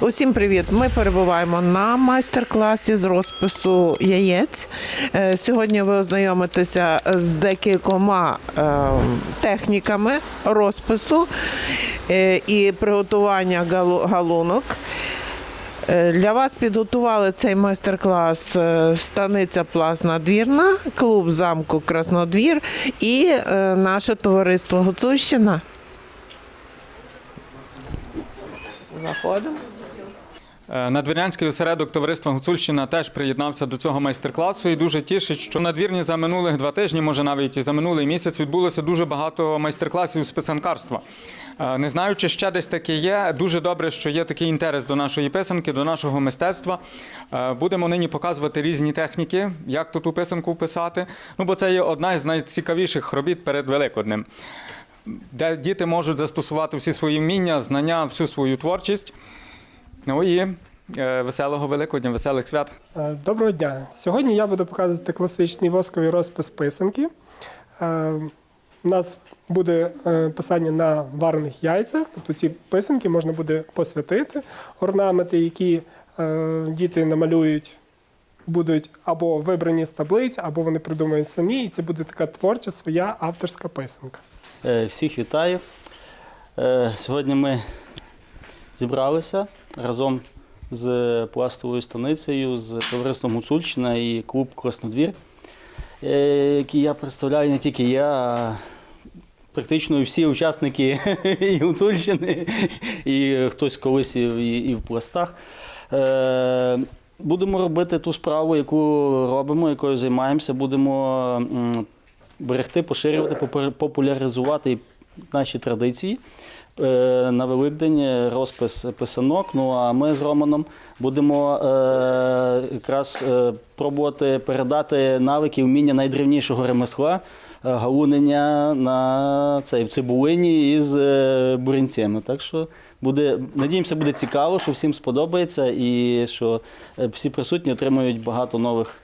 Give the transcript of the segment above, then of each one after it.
Усім привіт! Ми перебуваємо на майстер-класі з розпису яєць. Е, Сьогодні ви ознайомитеся з декількома е, техніками розпису е, і приготування галунок. Для вас підготували цей майстер-клас станиця Плас Надвірна, клуб замку Краснодвір і наше товариство Гуцульщина. Заходимо. Е, Надвірнянський осередок товариства Гуцульщина теж приєднався до цього майстер-класу і дуже тішить, що на двірні за минулих два тижні, може навіть і за минулий місяць, відбулося дуже багато майстер-класів з писанкарства. Е, Не знаю, чи ще десь таке є. Дуже добре, що є такий інтерес до нашої писанки, до нашого мистецтва. Е, Будемо нині показувати різні техніки, як тут ту писанку писати. Ну, бо це є одна із найцікавіших робіт перед Великоднем, де діти можуть застосувати всі свої вміння, знання, всю свою творчість. Ну і е, веселого Великодня, веселих свят. Е, Доброго дня. Сьогодні я буду показувати класичний восковий розпис писанки. Е, У нас буде е, писання на варених яйцях, тобто ці писанки можна буде посвятити. Орнаменти, які е, діти намалюють, будуть або вибрані з таблиць, або вони придумають самі, і це буде така творча своя авторська писанка. Е, Всіх вітаю. Е, Сьогодні ми зібралися разом з пластовою станицею, з товариством Гуцульщина і клуб Краснодвір, е, який я представляю не тільки я, а практично всі учасники і Гуцульщини, і хтось колись і, в пластах. Будемо робити ту справу, яку робимо, якою займаємося. Будемо берегти, поширювати, попу- популяризувати наші традиції. Е, На Великдень розпис писанок. Ну а ми з Романом будемо е, якраз е, пробувати передати навики вміння найдревнішого ремесла галунення на цей в цибулині із бурінцями. Так що буде, надіємося, буде цікаво, що всім сподобається і що всі присутні отримають багато нових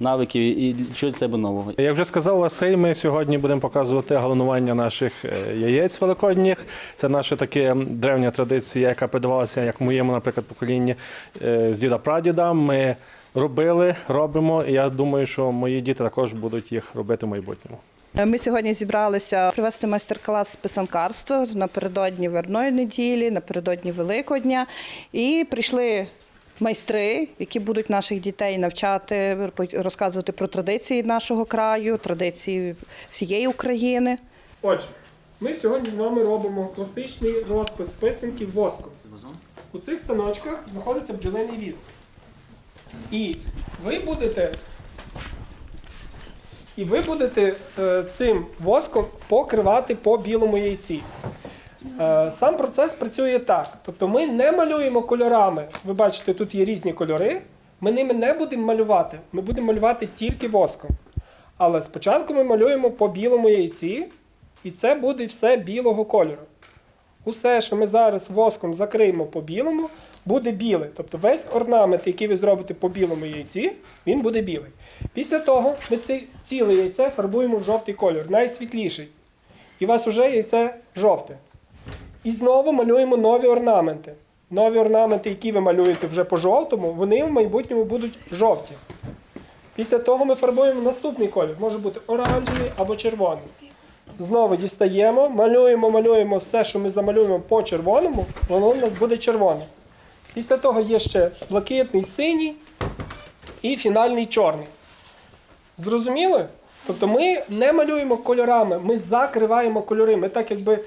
навиків і чогось себе нового. Як вже сказав Василь, ми сьогодні будемо показувати галанування наших е, яєць великодніх. Це наша така древня традиція, яка передавалася як в моєму, наприклад, поколінні е, з діда прадіда. Ми робили, робимо, і я думаю, що мої діти також будуть їх робити в майбутньому. Ми сьогодні зібралися провести майстер-клас з писанкарства напередодні Верної неділі, напередодні Великодня. І прийшли майстри, які будуть наших дітей навчати, розказувати про традиції нашого краю, традиції всієї України. Отже, ми сьогодні з вами робимо класичний розпис писанки воском. У цих станочках знаходиться бджолиний віск. І ви будете, і ви будете е, цим воском покривати по білому яйці. Е, сам процес працює так. Тобто ми не малюємо кольорами. Ви бачите, тут є різні кольори. Ми ними не будемо малювати. Ми будемо малювати тільки воском. Але спочатку ми малюємо по білому яйці, і це буде все білого кольору. Усе, що ми зараз воском закриємо по білому, буде біле. Тобто весь орнамент, який ви зробите по білому яйці, він буде білий. Після того ми це ціле яйце фарбуємо в жовтий кольор, найсвітліший. І у вас вже яйце жовте. І знову малюємо нові орнаменти. Нові орнаменти, які ви малюєте вже по жовтому, вони в майбутньому будуть жовті. Після того ми фарбуємо наступний колір. Може бути оранжевий або червоний. Знову дістаємо, малюємо, малюємо все, що ми замалюємо по червоному, воно у нас буде червоне. Після того є ще блакитний, синій і фінальний чорний. Зрозуміли? Тобто ми не малюємо кольорами, ми закриваємо кольори. Ми так якби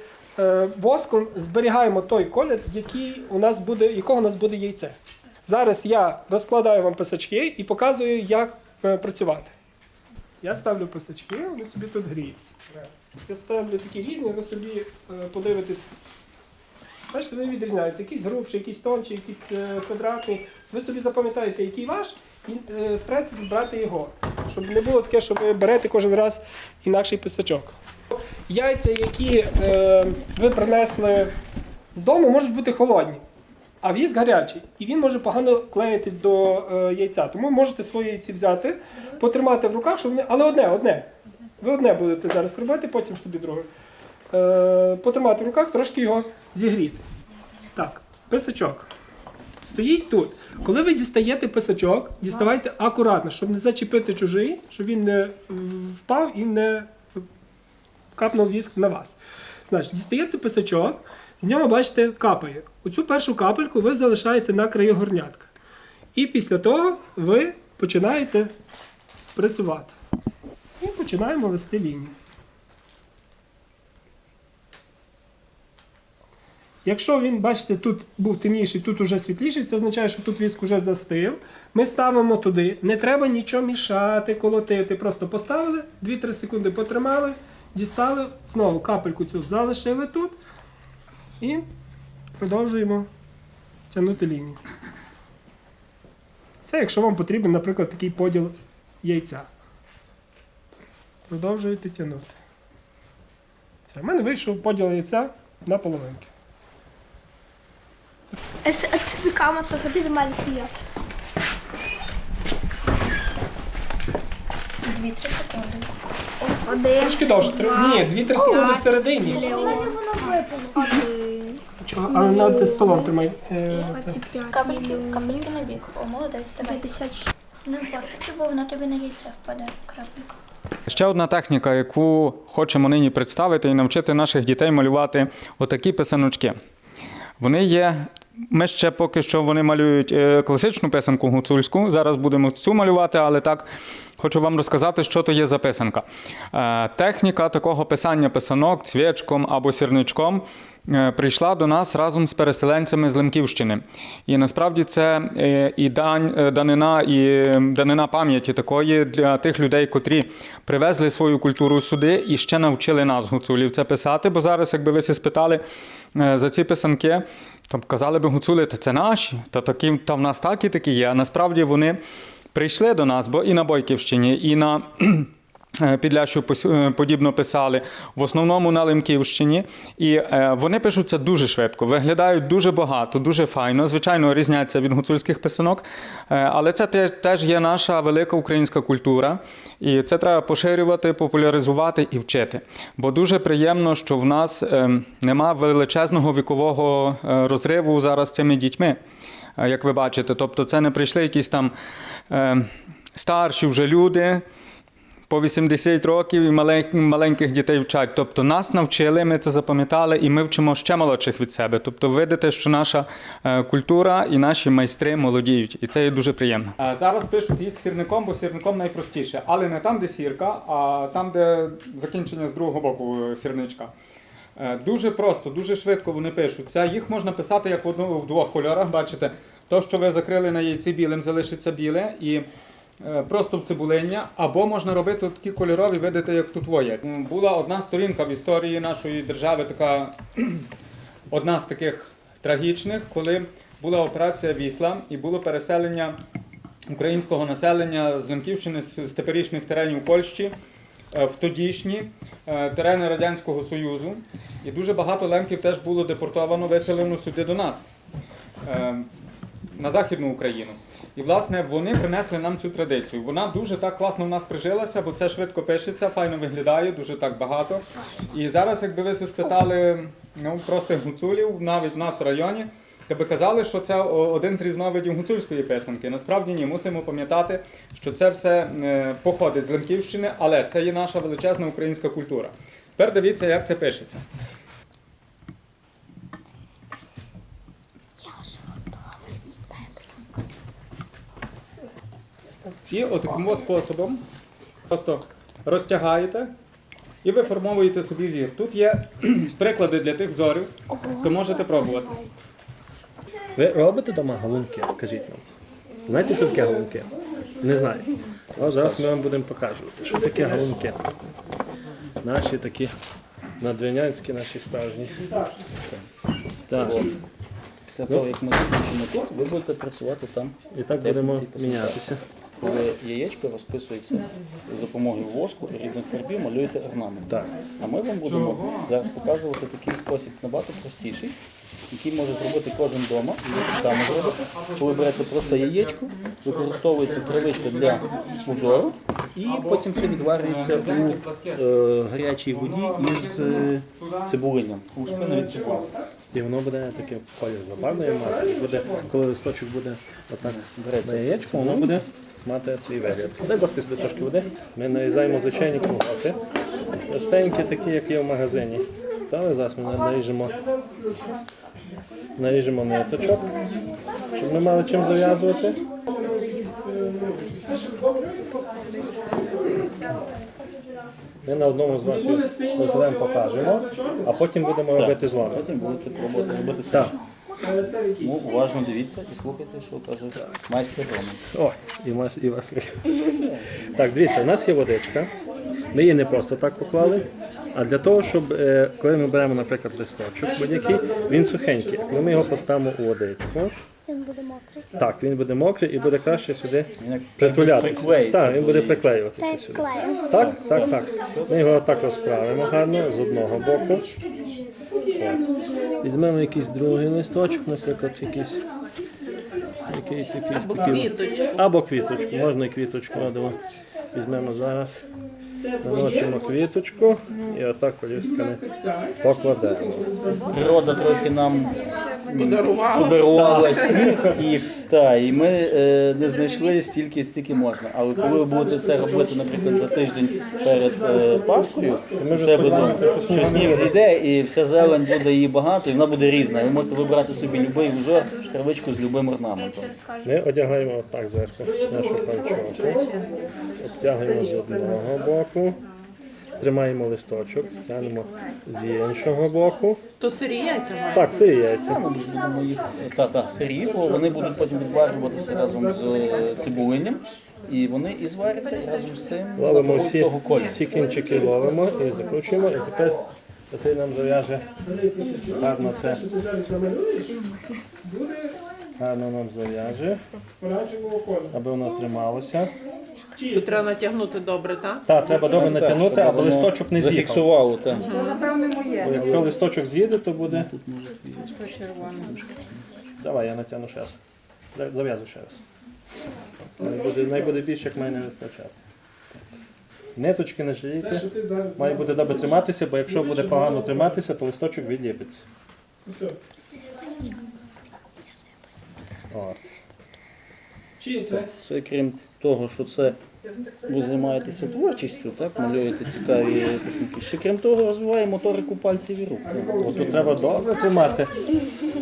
воском зберігаємо той колір, який у нас буде, якого у нас буде яйце. Зараз я розкладаю вам писачки і показую, як е, працювати. Я ставлю писачки, вони собі тут гріються. Я ставлю такі різні, ви собі е, подивитесь. Бачите, вони відрізняються. Якісь грубші, якісь тонші, якісь е, квадратні. Ви собі запам'ятаєте, який ваш, і е, старайтесь брати його. Щоб не було таке, що ви берете кожен раз інакший писачок. Яйця, які е, ви принесли з дому, можуть бути холодні. А віск гарячий, і він може погано клеїтись до е, яйця. Тому можете свої яйці взяти, потримати в руках, щоб вони. Але одне, одне. Ви одне будете зараз робити, потім собі друге. Е, потримати в руках, трошки його зігріти. Так. писачок. Стоїть тут. Коли ви дістаєте писачок, діставайте акуратно, щоб не зачепити чужий, щоб він не впав і не капнув віск на вас. Значить, дістаєте писачок, з нього, бачите, капає. Оцю першу капельку ви залишаєте на краю горнятка. І після того ви починаєте працювати. І починаємо вести лінію. Якщо він, бачите, тут був темніший, тут уже світліший, це означає, що тут віск уже застив. Ми ставимо туди. Не треба нічого мішати, колотити. Просто поставили, 2-3 секунди потримали, дістали, знову капельку цю залишили тут і продовжуємо тягнути лінію. Це якщо вам потрібен, наприклад, такий поділ яйця. Продовжуєте тягнути. Все, в мене вийшов поділ яйця на половинки. Es, es bekam het toch dit maar vier. Дві-три секунди. Один. Трошки довше. Три- Ні, 2-3 секунди всередині. воно випало. Чого? А над столом тримай. Е, це. Капельки, капельки на бік. О, молодець, давай. 56. Не платити, бо вона тобі на яйце впаде крапелька. Ще одна техніка, яку хочемо нині представити і навчити наших дітей малювати отакі писаночки. Вони є. Ми ще поки що вони малюють е, класичну писанку гуцульську. Зараз будемо цю малювати, але так хочу вам розказати, що то є за писанка. Е, Техніка такого писання писанок цвєчком або сірничком е, прийшла до нас разом з переселенцями з Лемківщини. І насправді це і данина, і данина пам'яті такої для тих людей, котрі привезли свою культуру сюди і ще навчили нас, гуцулів, це писати. Бо зараз, якби ви спитали за ці писанки, б казали би гуцули, це наші, та такі, та в нас так і такі є. А насправді вони прийшли до нас, бо і на Бойківщині, і на Підлящу пос- е, подібно писали, в основному на Лемківщині. І е, вони пишуться дуже швидко, виглядають дуже багато, дуже файно. Звичайно, різняться від гуцульських писанок, е, але це теж є наша велика українська культура. І це треба поширювати, популяризувати і вчити. Бо дуже приємно, що в нас е, нема величезного вікового е, розриву зараз з цими дітьми е, як ви бачите. Тобто це не прийшли якісь там е, старші вже люди по 80 років і малень- маленьких дітей вчать. Тобто нас навчили, ми це запам'ятали, і ми вчимо ще молодших від себе. Тобто видите, що наша е, культура і наші майстри молодіють, і це є дуже приємно. А зараз пишуть їх сірником, бо сірником найпростіше, але не там, де сірка, а там, де закінчення з другого боку е, сірничка. Е, Дуже просто, дуже швидко вони пишуться. Їх можна писати як в, одну, в двох кольорах. Бачите, то, що ви закрили на яйці білим, залишиться біле і е, просто в цибулиння. Або можна робити такі кольорові, видите, як тут воє. Була одна сторінка в історії нашої держави, така одна з таких трагічних, коли була операція Вісла і було переселення українського населення з Лемківщини з теперішніх теренів Польщі е, в тодішні е, терени Радянського Союзу. І дуже багато лемків теж було депортовано, виселено сюди до нас, е, на Західну Україну. І, власне, вони принесли нам цю традицію. Вона дуже так класно в нас прижилася, бо це швидко пишеться, файно виглядає, дуже так багато. І зараз, якби ви спитали ну, простих гуцулів, навіть в нас в районі, то би казали, що це один з різновидів гуцульської писанки. Насправді ні, мусимо пам'ятати, що це все е, походить з Лемківщини, але це є наша величезна українська культура. Тепер дивіться, як це пишеться. І отаким способом просто розтягаєте і ви формовуєте собі зір. Тут є приклади для тих зорів, то можете пробувати. Ви робите вдома галунки? Кажіть нам. Знаєте, що таке галунки? Не знаю. О, зараз ми вам будемо показувати, що таке галунки. Наші такі надвірнянські, наші справжні. Так. Після того, як ми закінчимо тут, ви будете працювати там. І так будемо мінятися. Коли яєчко розписується з допомогою воску і різних фарбів, малюєте орнамент. Так. А ми вам будемо зараз показувати такий спосіб набагато простіший, який може зробити кожен вдома. І ви так само зробите. Коли береться просто яєчко, використовується травичка для узору, і потім це відварюється у е, гарячій воді із е, цибулинням, у шпинові цибулі. І воно буде таке мати. Буде, коли листочок буде отак на яєчко, воно буде мати свій вигляд. Дай, будь ласка, сюди трошки води. Ми нарізаємо звичайні колготи. Простенькі, такі, як є в магазині. Але зараз ми наріжемо, наріжемо ниточок, щоб ми мали чим зав'язувати. Ми на одному з вас розглянемо, покажемо, а потім будемо робити з вами. Потім будете робити Тому уважно дивіться і слухайте, що каже майстер Роман. О, і, Маш, і Василь. Так, дивіться, у нас є водичка. Ми її не просто так поклали, а для того, щоб е, коли ми беремо, наприклад, листочок будь-який, він сухенький. Коли ми його поставимо у водичку, Він буде мокрий. так, він буде мокрий і буде краще сюди притулятися. Так, він буде приклеюватися Так, сюди. Так, так, так. Ми його так розправимо гарно з одного боку. Візьмемо якийсь другий листочок, наприклад, якийсь. Якийсь, якийсь такий. Або квіточку, можна і квіточку радимо. Візьмемо зараз, намочимо квіточку і отак полюстками покладемо. Природа трохи нам Подарувала. подарувала сніг і, та, і ми е, не знайшли стільки, стільки можна. Але коли ви будете це робити, наприклад, за тиждень перед е, Пасхою, все буде, що сніг зійде і вся зелень буде її багато, і вона буде різна. Ви можете вибрати собі будь-який узор, травичку з будь-яким орнаментом. Ми одягаємо отак зверху нашу панчоху, обтягуємо з одного боку, тримаємо листочок, тягнемо з іншого боку. То сирі яйця Так, сирі яйця. Ми будемо їх та, та, сирі, бо вони будуть потім відварюватися разом з е, цибулинням. І вони і зваряться і разом з тим Ловимо наберуть всі, того кольору. всі кінчики ловимо і закручуємо. І тепер Василь нам зав'яже гарно це. Гарно нам зав'яже, аби воно трималося. І треба натягнути добре, так? Так, треба добре натягнути, аби листочок не з'їхав. Зафіксувало, так. Бо якщо листочок з'їде, то буде. Давай, я натягну ще раз. За- Зав'язуй ще раз. Най буде, най буде більше, як має не вистачати. Ниточки не жалійте. Що ти зараз Має бути добре триматися, бо якщо буде погано триматися, то листочок відліпиться. От. Чи це? Це крім того, що це ви займаєтеся творчістю, так, малюєте цікаві писанки. Ще крім того, розвиває моторику пальців і рук. От тут треба добре тримати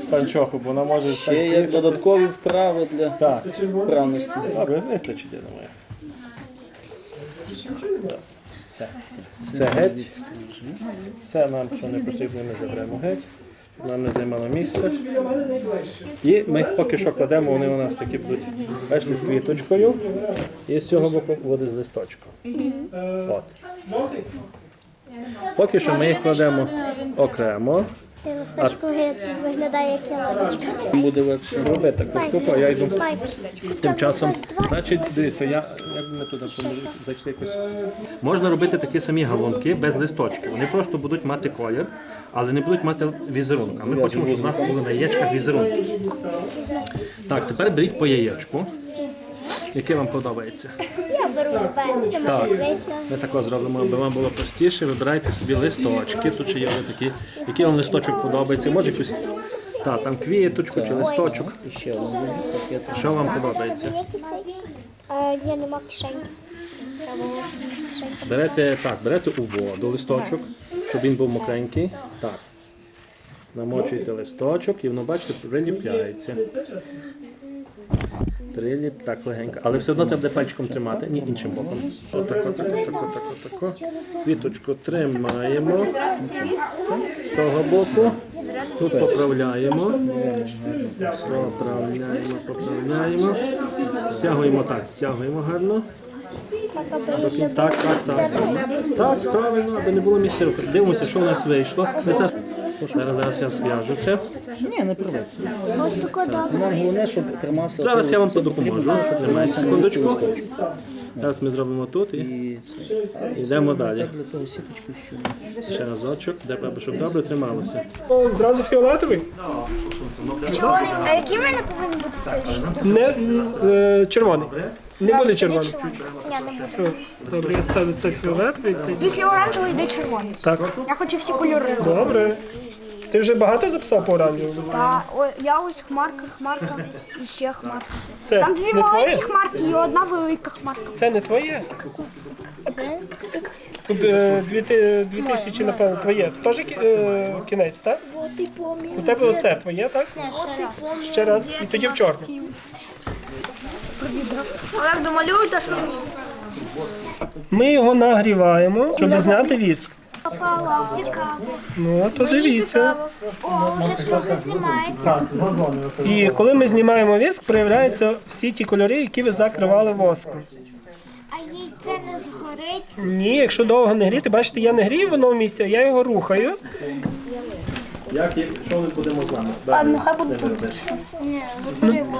панчоху, бо вона може Ще є додаткові вправи для Так, вправності. добре, вистачить, я думаю. Все. Це геть. Все нам, що не потрібно, ми заберемо геть. Щоб Нам не мене найближче. І ми поки що кладемо, вони у нас такі будуть бачите, з квіточкою. І з цього боку буде з листочком. От. Поки що ми їх кладемо окремо. Цей листочок виглядає як ялиночка. Буде легше. Роби таку штуку, я йду тим часом. Значить, дивіться, я як ми туди зайшли якось. Можна робити такі самі галунки без листочків. Вони просто будуть мати колір, але не будуть мати візерунка. Ми хочемо, щоб у нас були на яєчках візерунки. Так, тепер беріть по яєчку. Яке вам подобається? Любе, Так. Ми тако зробимо, аби вам було простіше. Вибирайте собі листочки. Тут ще є вони такі. Який вам листочок подобається? Може якусь. Так, там квіточку чи листочок. Що вам подобається? Якийсь ні, нема кишеньки. Берете так, берете у воду листочок, щоб він був мокренький. Так. Намочуєте листочок і воно, бачите, приліпляється. Приліп, так легенько. Але все одно треба пальчиком тримати, ні іншим боком. Отако, тако, тако, тако, тако. Квіточку тримаємо з того боку. Тут поправляємо. Поправляємо, поправляємо. Стягуємо так, стягуємо гарно. Так, Так, так, так, правильно, аби не було місця. Дивимося, що в нас вийшло. Зараз, зараз, я зв'яжу це. Ні, не придеться. ось тако добре. Нам головне, щоб тримався. Зараз оцей- я вам це допоможу. потрібно, щоб тримався на місці секундочку. листочок. Зараз ми зробимо тут і І це. йдемо далі. Для того сіточку, що Ще разочок, де аби щоб добре трималося. Зразу фіолетовий? А який в мене повинен бути? Не, м, е, червоний. Не буде червоний. Ні, не буде. Добре, я ставлю цей фіолетовий, цей. Після оранжевого йде червоний. Так. Я хочу всі кольори. Добре. Ти вже багато записав по оранжевому? Та, о, я ось хмарка, хмарка і ще хмарка. Це Там дві не маленькі твоє? хмарки і одна велика хмарка. Це не твоє? Це Тут е, дві, ти- дві тисячі, напевно, твоє. Теж кі- е, кінець, так? У тебе оце твоє, так? Ще раз. І тоді в чорну. Олег домалюй, що мені. Ми його нагріваємо, щоб зняти віск. Попала, цікаво. Ну, то дивіться. О, вже трохи знімається. І коли ми знімаємо віск, проявляються всі ті кольори, які ви закривали воском. А їй це не згорить. Ні, якщо довго не гріти, бачите, я не грію воно в місці, а я його рухаю. Як якщо ми будемо з вами? А ну хай буде тут. Ні, не бо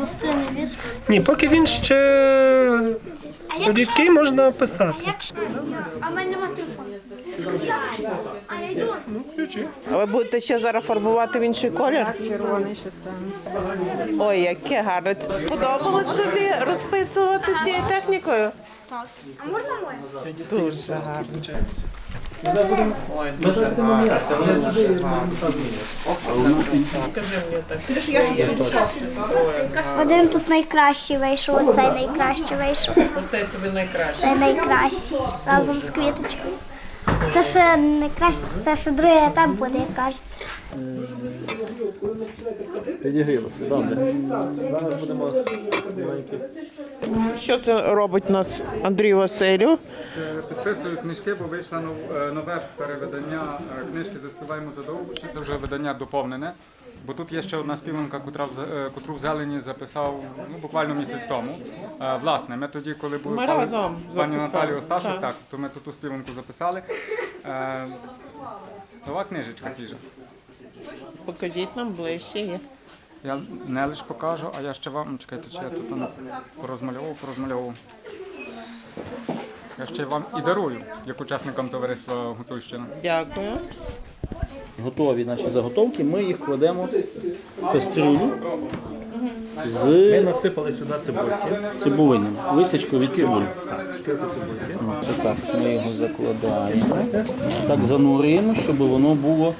густини віж. Ні, поки він ще рідкий, можна писати. Якщо... А в мене нема телефону. А я йду. А ви будете ще зараз фарбувати в інший колір? Так, червоний ще стане. Ой, яке гарне. Сподобалось тобі розписувати цією технікою? Так. А можна моє? Дуже гарно. Один тут найкращий вийшов, оцей найкращий вийшов. Оцей тобі найкращий. Це найкращий. Разом з квіточкою. Це ще найкраще, це ще другий етап буде, як кажуть. Підігрілося, добре. Зараз будемо маленькі. Що це робить нас Андрій Василю? Е, Підписую книжки, бо вийшло е, нове перевидання е, книжки Заспіваємо за довбуші. Це вже видання доповнене. Бо тут є ще одна співанка, котру в зелені записав ну, буквально місяць тому. Власне, ми тоді, коли були Ми пані- разом пані записали, Наталі Осташок, так. так, то ми тут ту співанку записали. Нова книжечка свіжа. Покажіть нам ближче. Є. Я не лише покажу, а я ще вам чекайте, чи я тут порозмальовував, порозмальовував. Я ще вам і дарую, як учасникам товариства Гуцульщина. Дякую. Готові наші заготовки, ми їх кладемо в кастрюлю Ми з насипали сюди цибульки. цибулиною, листячкою від цибулі. Ну, це так, ми його закладаємо. Так занурюємо, щоб воно було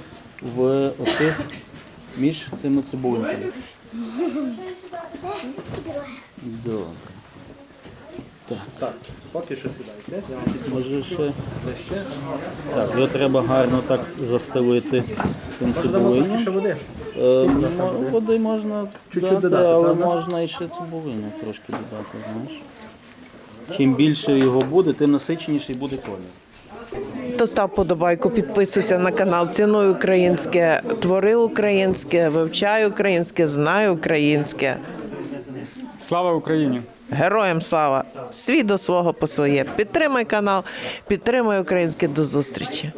в оцих між цими цибулинками. Добре. Так, поки що сідайте. Може ще. Так, його треба гарно так застелити цим ще води. Е, мо- Води можна Чуть-чуть дати, додати, але правда? можна і ще цибулину трошки додати, знаєш. Чим більше його буде, тим насиченіший буде колір. То став подобайку, підписуйся на канал. Цінуй українське, твори українське, вивчай українське, знай українське. Слава Україні! Героям слава! Свій до свого по своє. Підтримай канал, підтримай українське. До зустрічі.